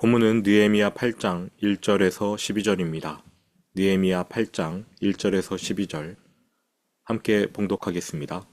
본문은 느헤미야 8장 1절에서 12절입니다. 느헤미야 8장 1절에서 12절 함께 봉독하겠습니다.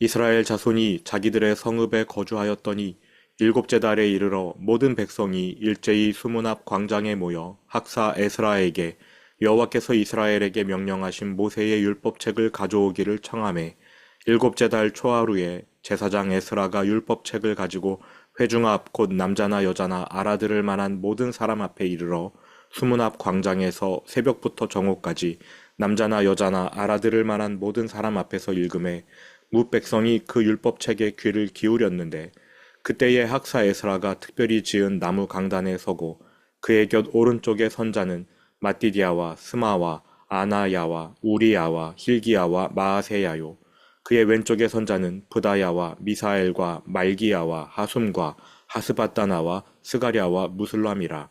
이스라엘 자손이 자기들의 성읍에 거주하였더니 일곱째 달에 이르러 모든 백성이 일제히 수문 앞 광장에 모여 학사 에스라에게 여호와께서 이스라엘에게 명령하신 모세의 율법책을 가져오기를 청하매 일곱째 달 초하루에 제사장 에스라가 율법책을 가지고 회중 앞 곧 남자나 여자나 알아들을 만한 모든 사람 앞에 이르러 수문 앞 광장에서 새벽부터 정오까지 남자나 여자나 알아들을 만한 모든 사람 앞에서 읽음에 무 백성이 그 율법책에 귀를 기울였는데 그때에 학사 에스라가 특별히 지은 나무 강단에 서고 그의 곁 오른쪽의 선자는 마띠디아와 스마와 아나야와 우리야와 힐기야와 마아세야요 그의 왼쪽의 선자는 부다야와 미사엘과 말기야와 하숨과 하스바다나와 스가랴와 무슬람이라.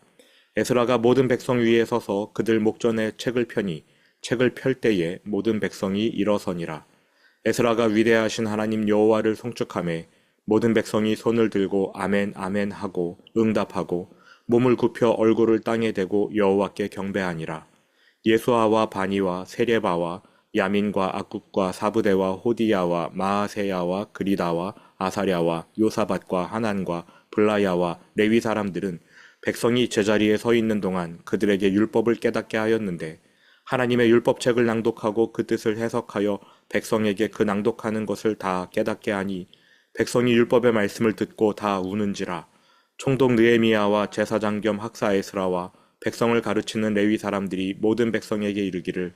에스라가 모든 백성 위에 서서 그들 목전에 책을 펴니 책을 펼 때에 모든 백성이 일어서니라. 에스라가 위대하신 하나님 여호와를 송축함에 모든 백성이 손을 들고 아멘 아멘 하고 응답하고 몸을 굽혀 얼굴을 땅에 대고 여호와께 경배하니라. 예수아와 바니와 세레바와 야민과 악굽과 사부대와 호디야와 마아세야와 그리다와 아사랴와 요사밭과 하난과 블라야와 레위 사람들은 백성이 제자리에 서 있는 동안 그들에게 율법을 깨닫게 하였는데 하나님의 율법책을 낭독하고 그 뜻을 해석하여 백성에게 그 낭독하는 것을 다 깨닫게 하니 백성이 율법의 말씀을 듣고 다 우는지라 총독 느에미야와 제사장 겸 학사 에스라와 백성을 가르치는 레위 사람들이 모든 백성에게 이르기를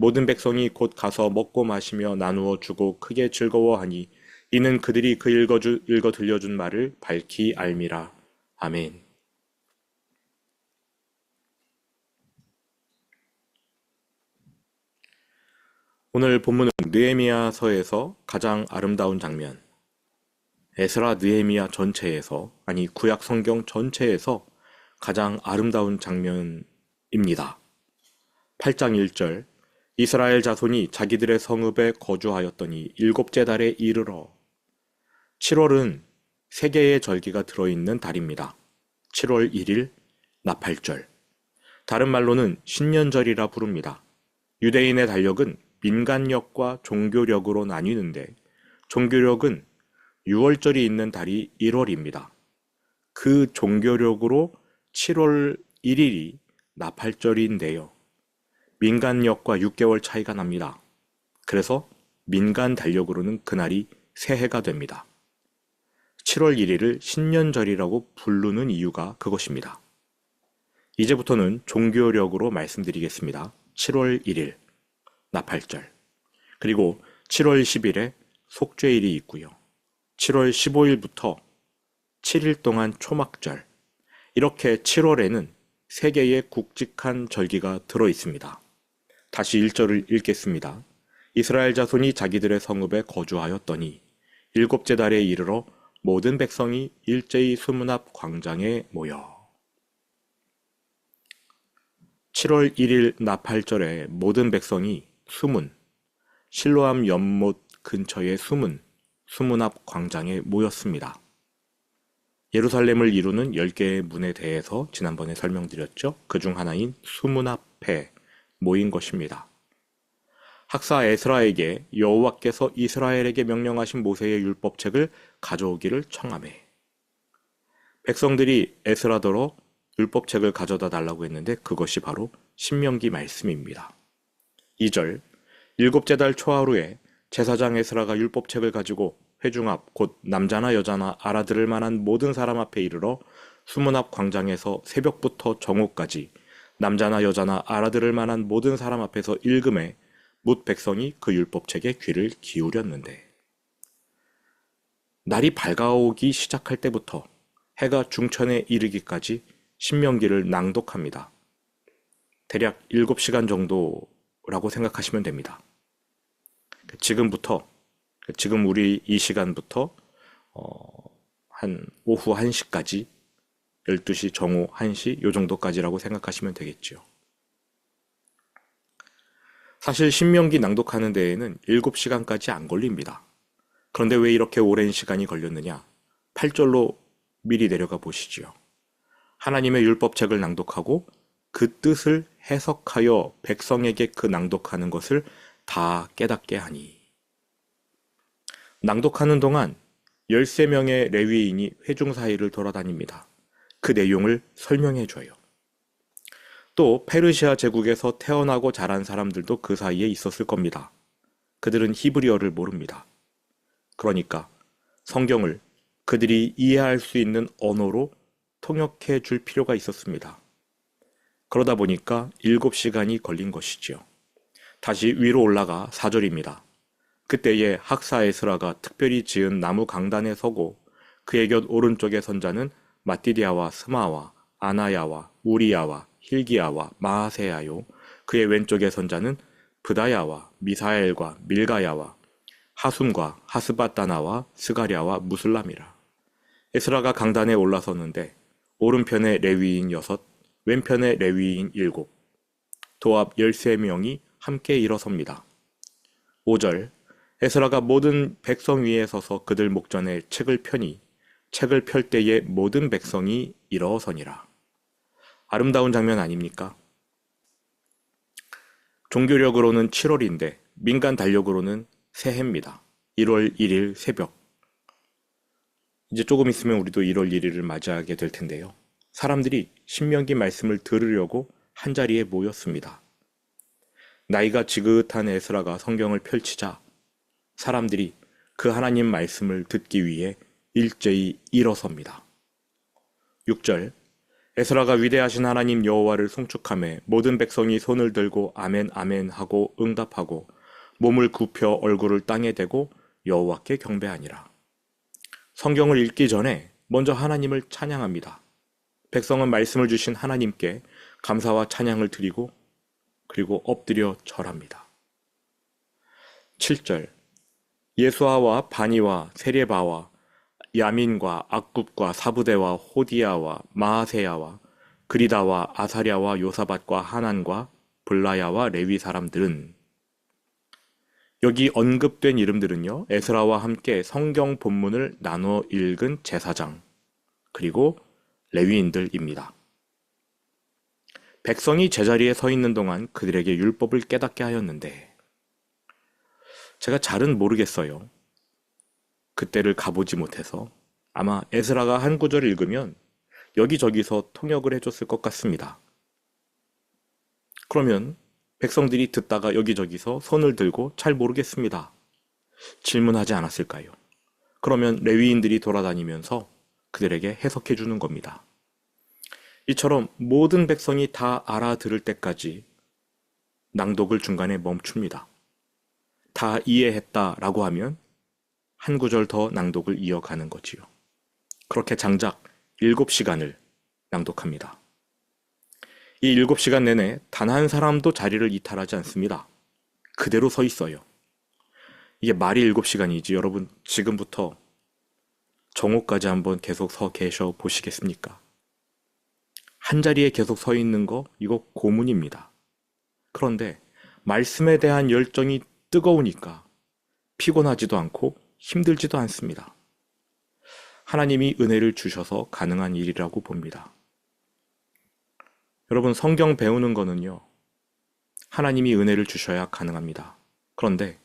모든 백성이 곧 가서 먹고 마시며 나누어 주고 크게 즐거워하니 이는 그들이 그 읽어주, 읽어 들려준 말을 밝히 알미라. 아멘. 오늘 본문은 느헤미야서에서 가장 아름다운 장면, 에스라 느헤미야 전체에서 아니 구약 성경 전체에서 가장 아름다운 장면입니다. 8장 1절 이스라엘 자손이 자기들의 성읍에 거주하였더니 일곱째 달에 이르러 7월은 세 개의 절기가 들어있는 달입니다. 7월 1일 나팔절 다른 말로는 신년절이라 부릅니다. 유대인의 달력은 민간력과 종교력으로 나뉘는데 종교력은 6월절이 있는 달이 1월입니다. 그 종교력으로 7월 1일이 나팔절인데요. 민간력과 6개월 차이가 납니다. 그래서 민간 달력으로는 그날이 새해가 됩니다. 7월 1일을 신년절이라고 부르는 이유가 그것입니다. 이제부터는 종교력으로 말씀드리겠습니다. 7월 1일, 나팔절. 그리고 7월 10일에 속죄일이 있고요. 7월 15일부터 7일 동안 초막절. 이렇게 7월에는 세 개의 굵직한 절기가 들어 있습니다. 다시 1절을 읽겠습니다. 이스라엘 자손이 자기들의 성읍에 거주하였더니 일곱째 달에 이르러 모든 백성이 일제히 수문 앞 광장에 모여 7월 1일 나팔절에 모든 백성이 수문 실로암 연못 근처의 수문 수문 앞 광장에 모였습니다. 예루살렘을 이루는 10개의 문에 대해서 지난번에 설명드렸죠. 그 중 하나인 수문 앞에 모인 것입니다. 학사 에스라에게 여호와께서 이스라엘에게 명령하신 모세의 율법책을 가져오기를 청하매 백성들이 에스라더러 율법책을 가져다 달라고 했는데 그것이 바로 신명기 말씀입니다. 2절 일곱째 달 초하루에 제사장 에스라가 율법책을 가지고 회중 앞 곧 남자나 여자나 알아들을 만한 모든 사람 앞에 이르러 수문 앞 광장에서 새벽부터 정오까지 남자나 여자나 알아들을 만한 모든 사람 앞에서 읽음에 묻 백성이 그 율법책에 귀를 기울였는데 날이 밝아오기 시작할 때부터 해가 중천에 이르기까지 신명기를 낭독합니다. 대략 7시간 정도라고 생각하시면 됩니다. 지금부터, 지금 우리 이 시간부터, 어, 한 오후 1시까지, 12시, 정오 1시, 요 정도까지라고 생각하시면 되겠지요. 사실 신명기 낭독하는 데에는 7시간까지 안 걸립니다. 그런데 왜 이렇게 오랜 시간이 걸렸느냐? 8절로 미리 내려가 보시지요. 하나님의 율법책을 낭독하고 그 뜻을 해석하여 백성에게 그 낭독하는 것을 다 깨닫게 하니. 낭독하는 동안 13명의 레위인이 회중 사이를 돌아다닙니다. 그 내용을 설명해 줘요. 또 페르시아 제국에서 태어나고 자란 사람들도 그 사이에 있었을 겁니다. 그들은 히브리어를 모릅니다. 그러니까 성경을 그들이 이해할 수 있는 언어로 통역해 줄 필요가 있었습니다. 그러다 보니까 7시간이 걸린 것이지요. 다시 위로 올라가 4절입니다. 그때에 학사 에스라가 특별히 지은 나무 강단에 서고 그의 곁 오른쪽의 선자는 마띠디아와 스마와 아나야와 우리야와 힐기야와 마하세야요. 그의 왼쪽의 선자는 브다야와 미사엘과 밀가야와 하숨과 하스바따나와 스가랴와 무슬람이라. 에스라가 강단에 올라섰는데 오른편에 레위인 여섯, 왼편에 레위인 일곱, 도합 열세 명이 함께 일어섭니다. 5절 에스라가 모든 백성 위에 서서 그들 목전에 책을 펴니 책을 펼 때에 모든 백성이 일어서니라. 아름다운 장면 아닙니까? 종교력으로는 7월인데 민간 달력으로는 새해입니다. 1월 1일 새벽. 이제 조금 있으면 우리도 1월 1일을 맞이하게 될 텐데요. 사람들이 신명기 말씀을 들으려고 한 자리에 모였습니다. 나이가 지긋한 에스라가 성경을 펼치자 사람들이 그 하나님 말씀을 듣기 위해 일제히 일어섭니다. 6절 에스라가 위대하신 하나님 여호와를 송축함에 모든 백성이 손을 들고 아멘 아멘 하고 응답하고 몸을 굽혀 얼굴을 땅에 대고 여호와께 경배하니라. 성경을 읽기 전에 먼저 하나님을 찬양합니다. 백성은 말씀을 주신 하나님께 감사와 찬양을 드리고 그리고 엎드려 절합니다. 7절 예수아와 바니와 세레바와 야민과 악굽과 사부대와 호디야와 마하세야와 그리다와 아사랴와 요사밭과 하난과 블라야와 레위 사람들은 여기 언급된 이름들은요 에스라와 함께 성경 본문을 나누어 읽은 제사장 그리고 레위인들입니다. 백성이 제자리에 서 있는 동안 그들에게 율법을 깨닫게 하였는데 제가 잘은 모르겠어요. 그때를 가보지 못해서 아마 에스라가 한 구절을 읽으면 여기저기서 통역을 해줬을 것 같습니다. 그러면 백성들이 듣다가 여기저기서 손을 들고 잘 모르겠습니다. 질문하지 않았을까요? 그러면 레위인들이 돌아다니면서 그들에게 해석해 주는 겁니다. 이처럼 모든 백성이 다 알아들을 때까지 낭독을 중간에 멈춥니다. 다 이해했다라고 하면 한 구절 더 낭독을 이어가는 거지요. 그렇게 장작 7시간을 낭독합니다. 이 7시간 내내 단 한 사람도 자리를 이탈하지 않습니다. 그대로 서 있어요. 이게 말이 7시간이지 여러분 지금부터 정오까지 한번 계속 서 계셔 보시겠습니까? 한 자리에 계속 서 있는 거 이거 고문입니다. 그런데 말씀에 대한 열정이 뜨거우니까 피곤하지도 않고 힘들지도 않습니다. 하나님이 은혜를 주셔서 가능한 일이라고 봅니다. 여러분, 성경 배우는 거는요, 하나님이 은혜를 주셔야 가능합니다. 그런데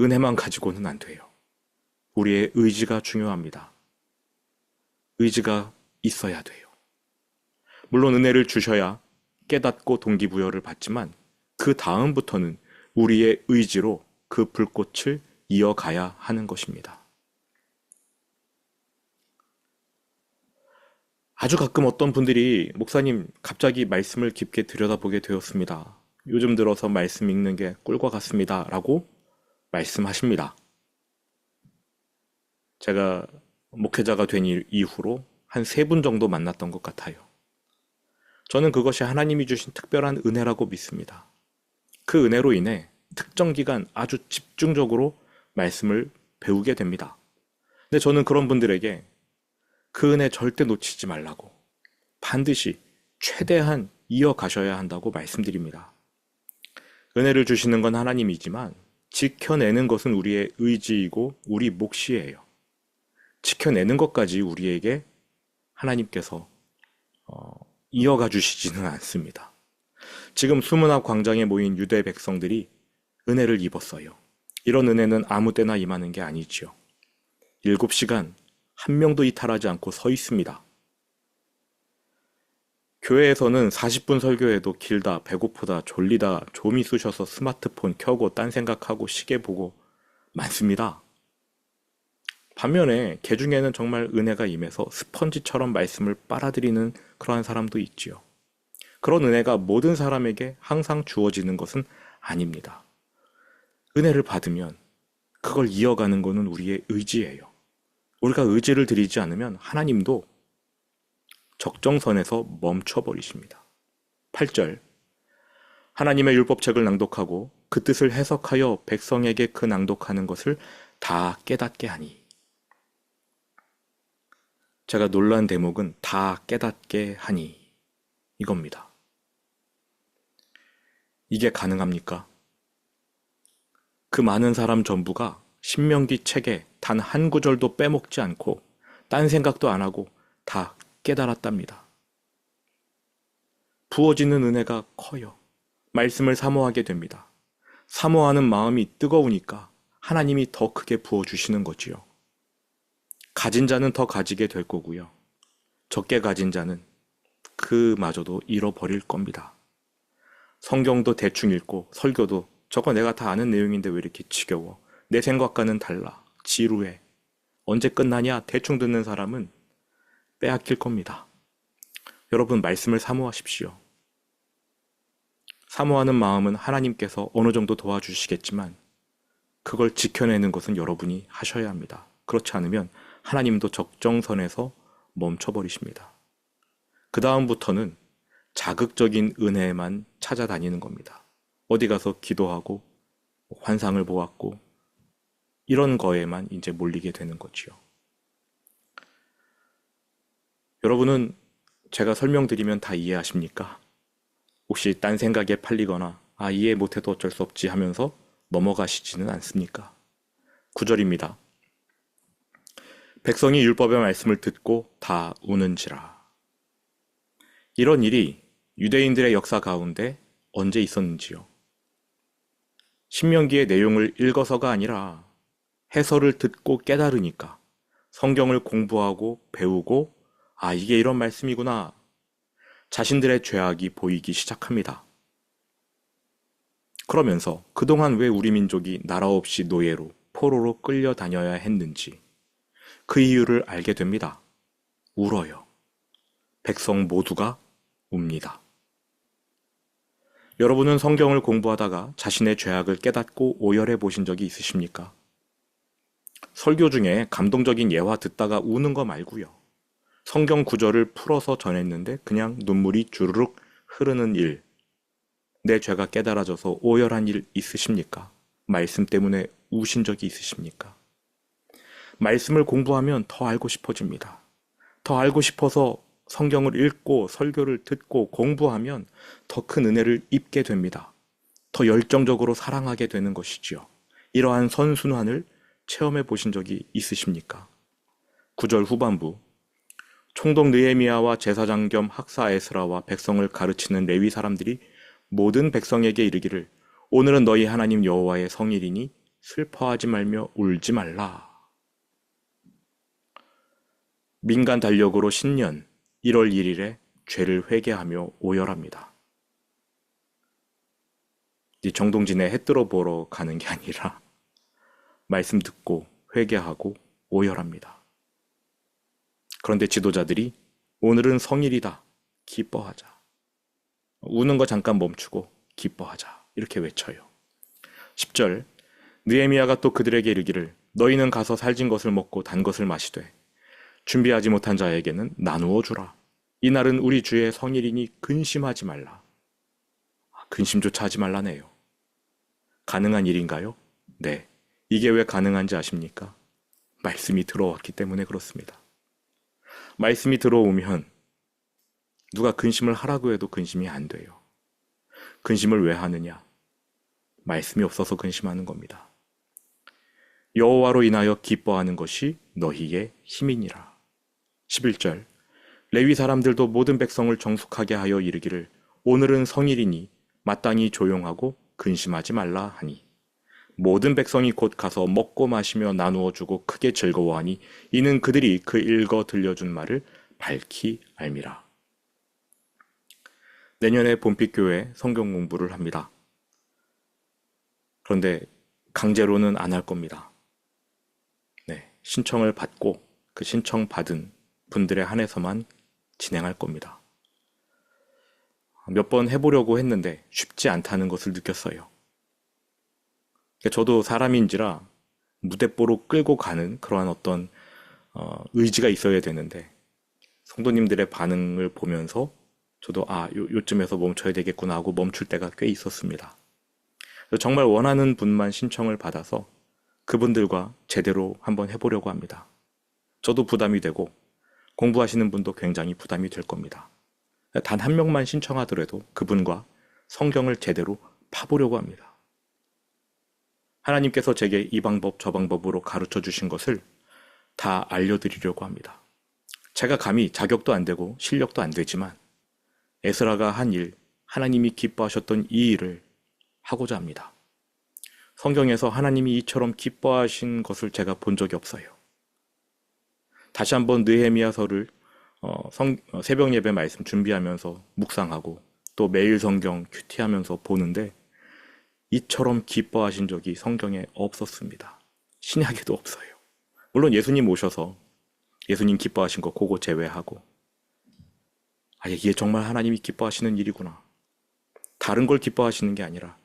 은혜만 가지고는 안 돼요. 우리의 의지가 중요합니다. 의지가 있어야 돼요. 물론 은혜를 주셔야 깨닫고 동기부여를 받지만 그 다음부터는 우리의 의지로 그 불꽃을 이어가야 하는 것입니다. 아주 가끔 어떤 분들이 목사님 갑자기 말씀을 깊게 들여다보게 되었습니다. 요즘 들어서 말씀 읽는 게 꿀과 같습니다. 라고 말씀하십니다. 제가 목회자가 된 이후로 한 세 분 정도 만났던 것 같아요. 저는 그것이 하나님이 주신 특별한 은혜라고 믿습니다. 그 은혜로 인해 특정 기간 아주 집중적으로 말씀을 배우게 됩니다. 근데 저는 그런 분들에게 그 은혜 절대 놓치지 말라고 반드시 최대한 이어가셔야 한다고 말씀드립니다. 은혜를 주시는 건 하나님이지만 지켜내는 것은 우리의 의지이고 우리 몫이에요. 지켜내는 것까지 우리에게 하나님께서 어, 이어가 주시지는 않습니다. 지금 수문학 광장에 모인 유대 백성들이 은혜를 입었어요. 이런 은혜는 아무 때나 임하는 게 아니지요. 일곱 시간 한 명도 이탈하지 않고 서 있습니다. 교회에서는 40분 설교해도 길다, 배고프다, 졸리다, 좀이 쑤셔서 스마트폰 켜고 딴 생각하고 시계 보고 많습니다. 반면에 개 중에는 정말 은혜가 임해서 스펀지처럼 말씀을 빨아들이는 그러한 사람도 있지요. 그런 은혜가 모든 사람에게 항상 주어지는 것은 아닙니다. 은혜를 받으면 그걸 이어가는 것은 우리의 의지예요. 우리가 의지를 드리지 않으면 하나님도 적정선에서 멈춰버리십니다. 8절. 하나님의 율법책을 낭독하고 그 뜻을 해석하여 백성에게 그 낭독하는 것을 다 깨닫게 하니. 제가 놀란 대목은 다 깨닫게 하니 이겁니다. 이게 가능합니까? 그 많은 사람 전부가 신명기 책에 단 한 구절도 빼먹지 않고 딴 생각도 안 하고 다 깨달았답니다. 부어지는 은혜가 커요. 말씀을 사모하게 됩니다. 사모하는 마음이 뜨거우니까 하나님이 더 크게 부어주시는 거지요. 가진 자는 더 가지게 될 거고요. 적게 가진 자는 그마저도 잃어버릴 겁니다. 성경도 대충 읽고 설교도 저거 내가 다 아는 내용인데 왜 이렇게 지겨워? 내 생각과는 달라. 지루해. 언제 끝나냐? 대충 듣는 사람은 빼앗길 겁니다. 여러분 말씀을 사모하십시오. 사모하는 마음은 하나님께서 어느 정도 도와주시겠지만 그걸 지켜내는 것은 여러분이 하셔야 합니다. 그렇지 않으면 하나님도 적정선에서 멈춰버리십니다. 그 다음부터는 자극적인 은혜만 찾아다니는 겁니다. 어디 가서 기도하고 환상을 보았고 이런 거에만 이제 몰리게 되는 거지요. 여러분은 제가 설명드리면 다 이해하십니까? 혹시 딴 생각에 팔리거나 아 이해 못해도 어쩔 수 없지 하면서 넘어가시지는 않습니까? 9절입니다. 백성이 율법의 말씀을 듣고 다 우는지라. 이런 일이 유대인들의 역사 가운데 언제 있었는지요? 신명기의 내용을 읽어서가 아니라 해설을 듣고 깨달으니까 성경을 공부하고 배우고 아, 이게 이런 말씀이구나. 자신들의 죄악이 보이기 시작합니다. 그러면서 그동안 왜 우리 민족이 나라 없이 노예로 포로로 끌려다녀야 했는지 그 이유를 알게 됩니다. 울어요. 백성 모두가 웁니다. 여러분은 성경을 공부하다가 자신의 죄악을 깨닫고 오열해 보신 적이 있으십니까? 설교 중에 감동적인 예화 듣다가 우는 거 말고요. 성경 구절을 풀어서 전했는데 그냥 눈물이 주르륵 흐르는 일. 내 죄가 깨달아져서 오열한 일 있으십니까? 말씀 때문에 우신 적이 있으십니까? 말씀을 공부하면 더 알고 싶어집니다. 더 알고 싶어서 성경을 읽고 설교를 듣고 공부하면 더 큰 은혜를 입게 됩니다. 더 열정적으로 사랑하게 되는 것이지요. 이러한 선순환을 체험해 보신 적이 있으십니까? 9절 후반부 총독 느에미아와 제사장 겸 학사 에스라와 백성을 가르치는 레위 사람들이 모든 백성에게 이르기를 오늘은 너희 하나님 여호와의 성일이니 슬퍼하지 말며 울지 말라. 민간 달력으로 신년 1월 1일에 죄를 회개하며 오열합니다. 이 정동진에 해 뜨러 보러 가는 게 아니라 말씀 듣고 회개하고 오열합니다. 그런데 지도자들이 오늘은 성일이다. 기뻐하자. 우는 거 잠깐 멈추고 기뻐하자. 이렇게 외쳐요. 10절 느에미아가 또 그들에게 이르기를 너희는 가서 살진 것을 먹고 단 것을 마시되 준비하지 못한 자에게는 나누어 주라. 이날은 우리 주의 성일이니 근심하지 말라. 아, 근심조차 하지 말라네요. 가능한 일인가요? 네. 이게 왜 가능한지 아십니까? 말씀이 들어왔기 때문에 그렇습니다. 말씀이 들어오면 누가 근심을 하라고 해도 근심이 안 돼요. 근심을 왜 하느냐? 말씀이 없어서 근심하는 겁니다. 여호와로 인하여 기뻐하는 것이 너희의 힘이니라. 11절 레위 사람들도 모든 백성을 정숙하게 하여 이르기를 오늘은 성일이니 마땅히 조용하고 근심하지 말라 하니 모든 백성이 곧 가서 먹고 마시며 나누어 주고 크게 즐거워하니 이는 그들이 그 읽어 들려준 말을 밝히 알미라. 내년에 봄빛교회 성경 공부를 합니다. 그런데 강제로는 안 할 겁니다. 네, 신청을 받고 그 신청 받은 분들에 한해서만 진행할 겁니다. 몇 번 해보려고 했는데 쉽지 않다는 것을 느꼈어요. 저도 사람인지라 무대뽀로 끌고 가는 그러한 어떤 어, 의지가 있어야 되는데 성도님들의 반응을 보면서 저도 아 요, 요쯤에서 멈춰야 되겠구나 하고 멈출 때가 꽤 있었습니다. 정말 원하는 분만 신청을 받아서 그분들과 제대로 한번 해보려고 합니다. 저도 부담이 되고 공부하시는 분도 굉장히 부담이 될 겁니다. 단 한 명만 신청하더라도 그분과 성경을 제대로 파보려고 합니다. 하나님께서 제게 이 방법 저 방법으로 가르쳐 주신 것을 다 알려드리려고 합니다. 제가 감히 자격도 안 되고 실력도 안 되지만 에스라가 한 일, 하나님이 기뻐하셨던 이 일을 하고자 합니다. 성경에서 하나님이 이처럼 기뻐하신 것을 제가 본 적이 없어요. 다시 한번 느헤미야서를 어, 성, 어, 새벽 예배 말씀 준비하면서 묵상하고 또 매일 성경 큐티하면서 보는데 이처럼 기뻐하신 적이 성경에 없었습니다. 신약에도 없어요. 물론 예수님 오셔서 예수님 기뻐하신 거 그거 제외하고 아 이게 정말 하나님이 기뻐하시는 일이구나. 다른 걸 기뻐하시는 게 아니라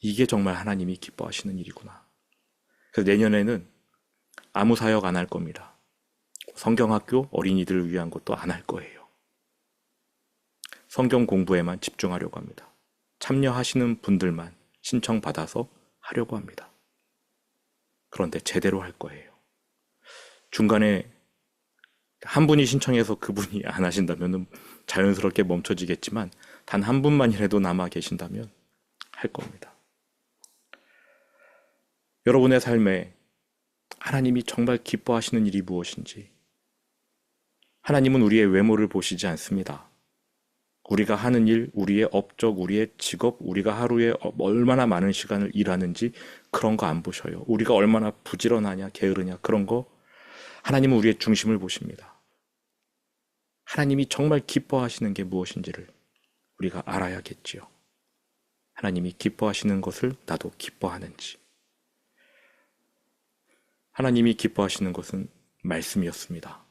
이게 정말 하나님이 기뻐하시는 일이구나. 그래서 내년에는 아무 사역 안 할 겁니다. 성경학교 어린이들을 위한 것도 안 할 거예요. 성경 공부에만 집중하려고 합니다. 참여하시는 분들만 신청받아서 하려고 합니다. 그런데 제대로 할 거예요. 중간에 한 분이 신청해서 그분이 안 하신다면 자연스럽게 멈춰지겠지만 단 한 분만이라도 남아 계신다면 할 겁니다. 여러분의 삶에 하나님이 정말 기뻐하시는 일이 무엇인지 하나님은 우리의 외모를 보시지 않습니다. 우리가 하는 일, 우리의 업적, 우리의 직업, 우리가 하루에 얼마나 많은 시간을 일하는지 그런 거 안 보셔요. 우리가 얼마나 부지런하냐, 게으르냐, 그런 거 하나님은 우리의 중심을 보십니다. 하나님이 정말 기뻐하시는 게 무엇인지를 우리가 알아야겠지요. 하나님이 기뻐하시는 것을 나도 기뻐하는지. 하나님이 기뻐하시는 것은 말씀이었습니다.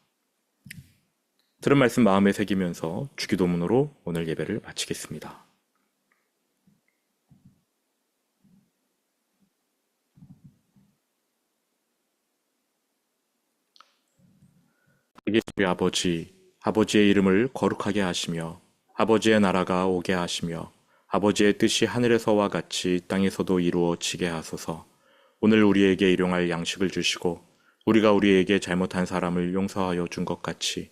들은 말씀 마음에 새기면서 주기도문으로 오늘 예배를 마치겠습니다. 우리 아버지, 아버지의 이름을 거룩하게 하시며 아버지의 나라가 오게 하시며 아버지의 뜻이 하늘에서와 같이 땅에서도 이루어지게 하소서. 오늘 우리에게 일용할 양식을 주시고 우리가 우리에게 잘못한 사람을 용서하여 준 것 같이